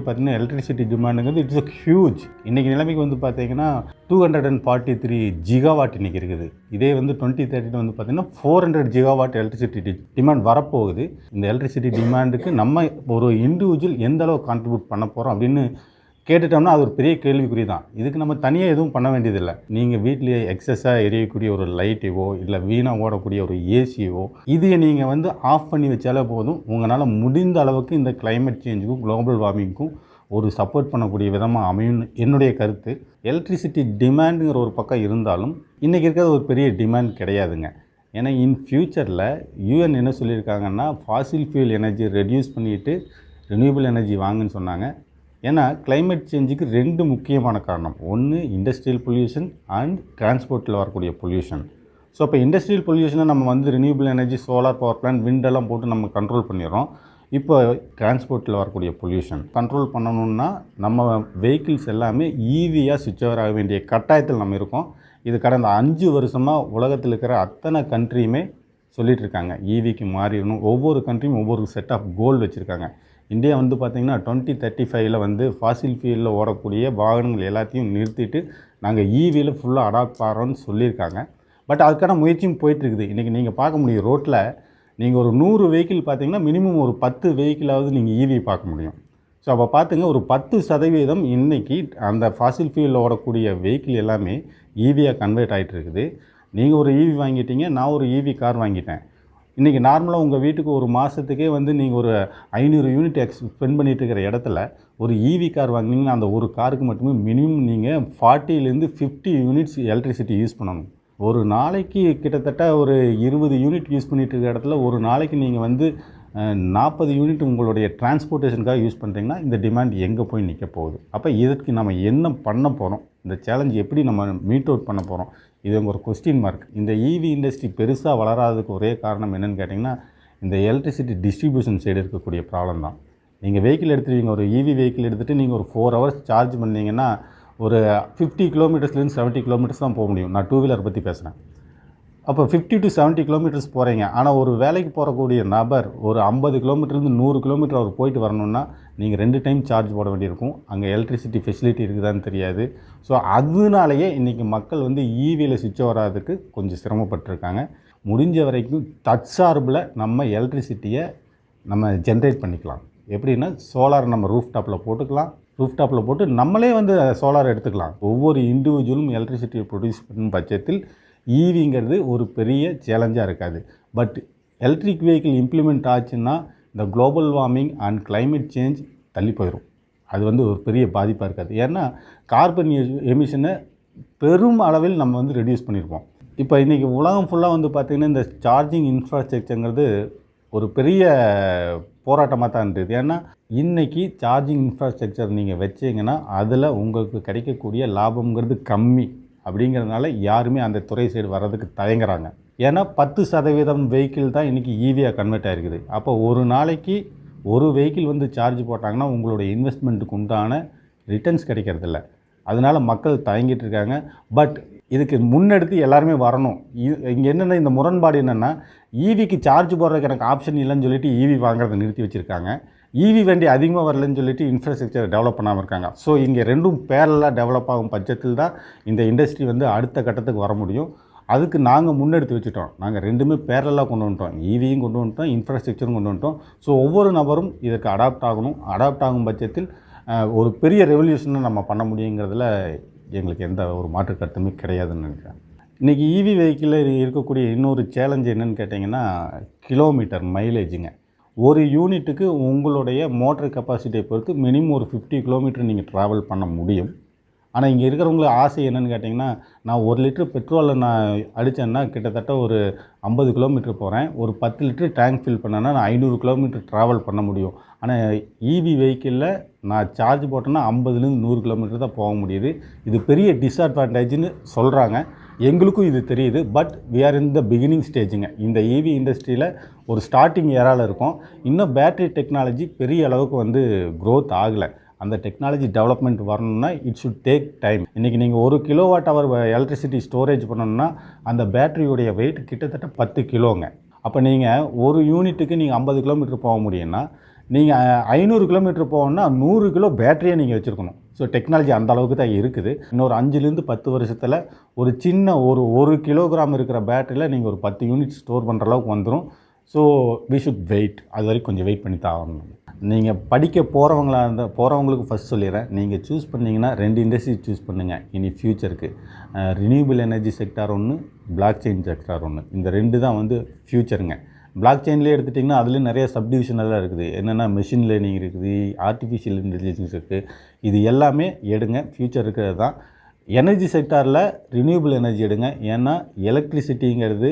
வந்து பார்த்திங்கன்னா எலக்ட்ரிசிட்டி டிமாண்டுங்கிறது இட்ஸ் அ ஹியூஜ் இன்றைக்கி நிலைமைக்கு வந்து பார்த்தீங்கன்னா two hundred and forty three gigawatt இன்றைக்கி இருக்குது. இதே வந்து டுவெண்ட்டி தேர்ட்டியில் வந்து பார்த்திங்கன்னா four hundred gigawatt electricity demand வரப்போகுது. இந்த எலக்ட்ரிசிட்டி டிமாண்டுக்கு நம்ம ஒரு இண்டிவிஜுவல் எந்த அளவு கான்ட்ரிபியூட் பண்ண போகிறோம் அப்படின்னு கேட்டுட்டோம்னா அது ஒரு பெரிய கேள்விக்குறி தான் இதுக்கு நம்ம தனியாக எதுவும் பண்ண வேண்டியதில்லை. நீங்கள் வீட்லேயே எக்ஸஸாக எரியக்கூடிய ஒரு லைட்டையோ இல்லை வீணாக ஓடக்கூடிய ஒரு ஏசியோ இதையை நீங்கள் வந்து ஆஃப் பண்ணி வச்சாலே போதும். உங்களால் முடிந்த அளவுக்கு இந்த கிளைமேட் சேஞ்சுக்கும் குளோபல் வார்மிங்க்கும் ஒரு சப்போர்ட் பண்ணக்கூடிய விதமாக அமையும் என்னுடைய கருத்து. எலக்ட்ரிசிட்டி டிமாண்டுங்கிற ஒரு பக்கம் இருந்தாலும் இன்றைக்கி இருக்கிறது ஒரு பெரிய டிமாண்ட் கிடையாதுங்க. ஏன்னா இன் ஃப்யூச்சரில் யூஎன் என்ன சொல்லியிருக்காங்கன்னா ஃபாசில் ஃபியூல் எனர்ஜி ரெடியூஸ் பண்ணிவிட்டு ரினியூபிள் எனர்ஜி வாங்குன்னு சொன்னாங்க. ஏன்னா கிளைமேட் சேஞ்சுக்கு ரெண்டு முக்கியமான காரணம். ஒன்று இண்டஸ்ட்ரியல் பொல்யூஷன் அண்ட் டிரான்ஸ்போர்ட்டில் வரக்கூடிய பொல்யூஷன் ஸோ இப்போ இண்டஸ்ட்ரியல் பொல்யூஷனை நம்ம வந்து renewable energy solar power plant விண்டெல்லாம் போட்டு நம்ம கண்ட்ரோல் பண்ணிடுறோம். இப்போ டிரான்ஸ்போர்ட்டில் வரக்கூடிய பொல்யூஷன் கண்ட்ரோல் பண்ணணும்னா நம்ம வெஹிக்கிள்ஸ் எல்லாமே ஈவியாக சுவிட்ச் ஓவர் ஆக வேண்டிய கட்டாயத்தில் நம்ம இருக்கோம். இது கடந்த அஞ்சு வருஷமாக உலகத்தில் இருக்கிற அத்தனை கண்ட்ரியுமே சொல்லிகிட்டு இருக்காங்க. ஈவிக்கு மாறிடணும். ஒவ்வொரு கண்ட்ரியும் ஒவ்வொரு செட் ஆஃப் கோல் வச்சுருக்காங்க. இந்தியா வந்து பார்த்திங்கன்னா டுவெண்ட்டி தேர்ட்டி ஃபைவ்ல வந்து ஃபாசில் ஃபியூலில் ஓடக்கூடிய வாகனங்கள் எல்லாத்தையும் நிறுத்திட்டு நாங்கள் ஈவியில் ஃபுல்லாக அடாப்ட் ஆகிறோம்னு சொல்லியிருக்காங்க. பட் அதுக்கான முயற்சியும் போயிட்டுருக்குது. இன்றைக்கி நீங்கள் பார்க்க முடியும் ரோட்டில் நீங்கள் ஒரு நூறு வெஹிக்கிள் பார்த்தீங்கன்னா மினிமம் ஒரு பத்து வெஹிக்கிளாவது நீங்கள் ஈவி பார்க்க முடியும். ஸோ அப்போ பார்த்துங்க ஒரு பத்து சதவீதம் இன்றைக்கி அந்த ஃபாசில் ஃபியூலில் ஓடக்கூடிய வெஹிக்கிள் எல்லாமே ஈவியாக கன்வெர்ட் ஆகிட்டு இருக்குது நீங்கள் ஒரு ஈவி வாங்கிட்டீங்க நான் ஒரு ஈவி கார் வாங்கிட்டேன். இன்றைக்கி நார்மலாக உங்கள் வீட்டுக்கு ஒரு மாதத்துக்கே வந்து நீங்கள் ஒரு ஐநூறு யூனிட் எக்ஸ் ஸ்பெண்ட் பண்ணிட்டு இருக்கிற இடத்துல ஒரு ஈவி கார் வாங்கினீங்கன்னா அந்த ஒரு காருக்கு மட்டுமே மினிமம் நீங்கள் ஃபார்ட்டிலேருந்து ஃபிஃப்டி யூனிட்ஸ் எலக்ட்ரிசிட்டி யூஸ் பண்ணணும். ஒரு நாளைக்கு கிட்டத்தட்ட ஒரு இருபது யூனிட் யூஸ் பண்ணிட்டு இருக்கிற இடத்துல ஒரு நாளைக்கு நீங்கள் வந்து நாற்பது யூனிட் உங்களுடைய டிரான்ஸ்போர்ட்டேஷனுக்காக யூஸ் பண்ணுறீங்கன்னா இந்த டிமாண்ட் எங்கே போய் நிற்க போகுது? அப்போ இதற்கு நம்ம என்ன பண்ண போகிறோம் இந்த சேலஞ்ச் எப்படி நம்ம மீட் அவுட் பண்ண போகிறோம் இது ஒரு கொஸ்டின் மார்க் இந்த ஈவி இண்டஸ்ட்ரி பெருசாக வளராததுக்கு ஒரே காரணம் என்னென்னு கேட்டிங்கன்னா இந்த எலக்ட்ரிசிட்டி டிஸ்ட்ரிபியூஷன் சைடு இருக்கக்கூடிய ப்ராப்ளம் தான். நீங்கள் வெஹிக்கிள் எடுத்துருவீங்க ஒரு ஈவி வெஹிக்கிள் எடுத்துகிட்டு நீங்கள் ஒரு ஃபோர் ஹவர்ஸ் சார்ஜ் பண்ணிங்கன்னா ஒரு ஃபிஃப்டி கிலோமீட்டர்ஸ்லேருந்து செவன்ட்டி கிலோமீட்டர்ஸ் தான் போக முடியும். நான் டூ வீலர் பற்றி பேசுகிறேன் அப்போ ஃபிஃப்டி டு செவன்ட்டி கிலோமீட்டர்ஸ் போகிறீங்க ஆனால் ஒரு வேலைக்கு போகக்கூடிய நபர் ஒரு ஐம்பது கிலோமீட்டர்லேருந்து நூறு கிலோமீட்டர் அவர் போயிட்டு வரணும்னா நீங்கள் ரெண்டு டைம் சார்ஜ் போட வேண்டியிருக்கும். அங்கே எலக்ட்ரிசிட்டி ஃபெசிலிட்டி இருக்குதான்னு தெரியாது. ஸோ அதனாலேயே இன்றைக்கி மக்கள் வந்து ஈவியில் சுவிட்ச் வராதுக்கு கொஞ்சம் சிரமப்பட்டிருக்காங்க. முடிஞ்ச வரைக்கும் தற்சார்பில் நம்ம எலக்ட்ரிசிட்டியை நம்ம ஜென்ரேட் பண்ணிக்கலாம். எப்படின்னா சோலார் நம்ம ரூஃப் டாப்பில் போட்டுக்கலாம். ரூஃப் டாப்பில் போட்டு நம்மளே வந்து சோலார் எடுத்துக்கலாம். ஒவ்வொரு இண்டிவிஜுவலும் எலக்ட்ரிசிட்டியை ப்ரொடியூஸ் பண்ணும் பட்சத்தில் ஈவிங்கிறது ஒரு பெரிய சேலஞ்சாக இருக்காது. பட் எலக்ட்ரிக் வெஹிக்கிள் இம்ப்ளிமெண்ட் ஆச்சுன்னா இந்த global warming and climate change தள்ளி போயிடும் அது வந்து ஒரு பெரிய பாதிப்பாக இருக்காது. ஏன்னா கார்பன் எமிஷனை e- பெரும் அளவில் நம்ம வந்து ரெடியூஸ் பண்ணியிருப்போம் இப்போ இன்றைக்கி உலகம் ஃபுல்லாக வந்து பார்த்திங்கன்னா இந்த சார்ஜிங் இன்ஃப்ராஸ்ட்ரக்சருங்கிறது ஒரு பெரிய போராட்டமாக தான் இருந்தது. ஏன்னா இன்றைக்கி சார்ஜிங் இன்ஃப்ராஸ்ட்ரக்சர் நீங்கள் வச்சிங்கன்னா அதில் உங்களுக்கு கிடைக்கக்கூடிய லாபம்ங்கிறது கம்மி. அப்படிங்கிறதுனால யாருமே அந்த துறை சைடு வர்றதுக்கு தயங்குறாங்க. ஏன்னா பத்து சதவீதம் வெஹிக்கிள் தான் இன்றைக்கி ஈவியாக கன்வெர்ட் ஆகிருக்குது அப்போ ஒரு நாளைக்கு ஒரு வெஹிக்கிள் வந்து சார்ஜ் போட்டாங்கன்னா உங்களுடைய இன்வெஸ்ட்மெண்ட்டுக்கு உண்டான ரிட்டர்ன்ஸ் கிடைக்கிறதில்ல. அதனால் மக்கள் தயங்கிட்டு இருக்காங்க. பட் இதுக்கு முன்னெடுத்து எல்லாருமே வரணும். இங்கே என்னென்ன இந்த முரண்பாடு என்னென்னா ஈவிக்கு சார்ஜ் போடுறதுக்கு எனக்கு ஆப்ஷன் இல்லைன்னு சொல்லிட்டு ஈவி வாங்குறதை நிறுத்தி வச்சுருக்காங்க. ஈவி வண்டி அதிகமாக வரலன்னு சொல்லிட்டு இன்ஃப்ராஸ்ட்ரக்சர் டெவலப் பண்ணாமல் இருக்காங்க. ஸோ இங்கே ரெண்டும் பேரலாக டெவலப் ஆகும் பட்சத்தில் தான் இந்த இண்டஸ்ட்ரி வந்து அடுத்த கட்டத்துக்கு வர முடியும். அதுக்கு நாங்கள் முன்னெடுத்து வச்சுட்டோம். நாங்கள் ரெண்டுமே பேரலாக கொண்டு வந்துட்டோம். ஈவியும் கொண்டு வந்துட்டோம் இன்ஃப்ராஸ்ட்ரக்சரும் கொண்டு வந்துட்டோம். ஸோ ஒவ்வொரு நபரும் இதற்கு அடாப்ட் ஆகணும். அடாப்ட் ஆகும் பட்சத்தில் ஒரு பெரிய ரெவல்யூஷனை நம்ம பண்ண முடியுங்கிறதுல எங்களுக்கு எந்த ஒரு மாற்று கருத்துமே கிடையாதுன்னு நினைக்கிறேன். இன்றைக்கி ஈவி வெஹிக்கிளில் இருக்கக்கூடிய இன்னொரு சேலஞ்ச் என்னென்னு கேட்டிங்கன்னா கிலோமீட்டர் மைலேஜுங்க ஒரு யூனிட்டுக்கு உங்களுடைய மோட்டர் கெப்பாசிட்டியை பொறுத்து மினிமம் ஒரு ஃபிஃப்டி கிலோமீட்டர் நீங்கள் ட்ராவல் பண்ண முடியும். ஆனால் இங்கே இருக்கிறவங்களுக்கு ஆசை என்னென்னு கேட்டிங்கன்னா நான் ஒரு லிட்டர் பெட்ரோலில் நான் அடித்தேன்னா கிட்டத்தட்ட ஒரு ஐம்பது கிலோமீட்டர் போகிறேன் ஒரு பத்து லிட்டர் டேங்க் ஃபில் பண்ணேன்னா நான் ஐநூறு கிலோமீட்டர் ட்ராவல் பண்ண முடியும். ஆனால் இவி வெஹிக்கிளில் நான் சார்ஜ் போட்டேன்னா ஐம்பதுலேருந்து நூறு கிலோமீட்டர் தான் போக முடியுது. இது பெரிய டிஸ்அட்வான்டேஜ்னு சொல்கிறாங்க எங்களுக்கும் இது தெரியுது. But we are in the beginning ஸ்டேஜுங்க இந்த ஈவி இண்டஸ்ட்ரியில் ஒரு ஸ்டார்டிங் ஏரால் இருக்கும். இன்னும் பேட்டரி டெக்னாலஜி பெரிய அளவுக்கு வந்து க்ரோத் ஆகலை. அந்த டெக்னாலஜி டெவலப்மெண்ட் வரணும்னா இட் ஷுட் டேக் டைம் இன்றைக்கி நீங்கள் ஒரு கிலோவாட் ஹவர் எலக்ட்ரிசிட்டி ஸ்டோரேஜ் பண்ணணும்னா அந்த பேட்டரியுடைய வெயிட் கிட்டத்தட்ட பத்து கிலோங்க அப்போ நீங்கள் ஒரு யூனிட்டுக்கு நீங்கள் ஐம்பது கிலோமீட்டர் போக முடியும்னா நீங்கள் ஐநூறு கிலோமீட்டர் போகணுன்னா நூறு கிலோ பேட்டரியை நீங்கள் வச்சுருக்கணும். ஸோ டெக்னாலஜி அந்த அளவுக்கு தான் இருக்குது. இன்னொரு அஞ்சுலேருந்து பத்து வருஷத்தில் ஒரு சின்ன ஒரு ஒரு கிலோகிராம் இருக்கிற பேட்டரியில் நீங்கள் ஒரு பத்து யூனிட் ஸ்டோர் பண்ணுற அளவுக்கு வந்துடும் ஸோ வி ஷுட் வெயிட் அது வரைக்கும் கொஞ்சம் வெயிட் பண்ணி தான் ஆகணும். நீங்கள் படிக்க போகிறவங்களா இருந்தால் போகிறவங்களுக்கு ஃபஸ்ட் சொல்லிடுறேன். நீங்கள் சூஸ் பண்ணிங்கன்னா ரெண்டு இண்டஸ்ட்ரி சூஸ் பண்ணுங்கள் இனி ஃப்யூச்சருக்கு ரினியூபிள் எனர்ஜி செக்டார் ஒன்று பிளாக் செயின் செக்டார் ஒன்று இந்த ரெண்டு தான் வந்து ஃப்யூச்சருங்க பிளாக் செயின்லேயே எடுத்துட்டிங்கன்னா அதுலேயும் நிறைய சப்டிவிஷன் எல்லாம் இருக்குது. என்னென்னா மிஷின் லேர்னிங் இருக்குது ஆர்டிஃபிஷியல் இன்டெலிஜென்ஸ் இருக்குது இது எல்லாமே எடுங்க. ஃப்யூச்சர் இருக்கிறது தான். எனர்ஜி செக்டாரில் ரினியூபிள் எனர்ஜி எடுங்க. ஏன்னா எலக்ட்ரிசிட்டிங்கிறது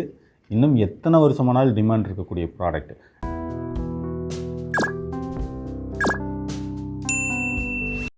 இன்னும் எத்தனை வருஷமானாலும் டிமாண்ட் இருக்கக்கூடிய ப்ராடக்ட்